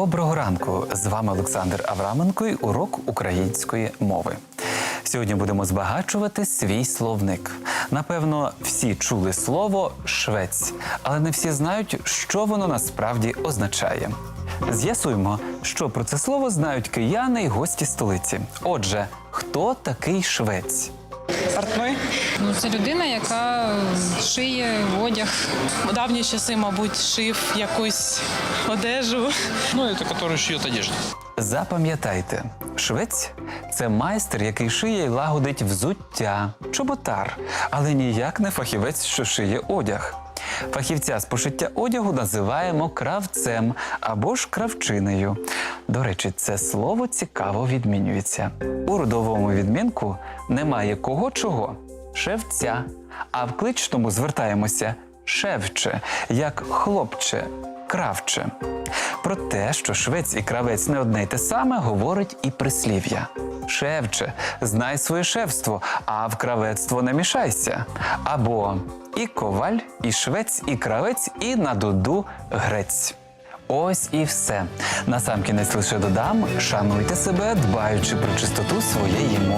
Доброго ранку! З вами Олександр Авраменко і урок української мови. Сьогодні будемо збагачувати свій словник. Напевно, всі чули слово швець, але не всі знають, що воно насправді означає. З'ясуємо, що про це слово знають кияни й гості столиці. Отже, хто такий швець? Портной. Ну, це людина, яка шиє одяг. У давні часи, мабуть, шив якусь одежу. Ну, це, який шиє одежду. Запам'ятайте, швець це майстер, який шиє й лагодить взуття, чоботар, але ніяк не фахівець, що шиє одяг. Фахівця з пошиття одягу називаємо кравцем або ж кравчинею. До речі, це слово цікаво відмінюється. У родовому відмінку немає кого чого шевця, а в кличному звертаємося шевче, як хлопче, кравче. Про те, що швець і кравець не одне й те саме, говорить і прислів'я. Шевче, знай своє шевство, а в кравецтво не мішайся. Або і коваль, і швець, і кравець, і на дуду грець. Ось і все. Насамкінець лише додам: шануйте себе, дбаючи про чистоту своєї мови.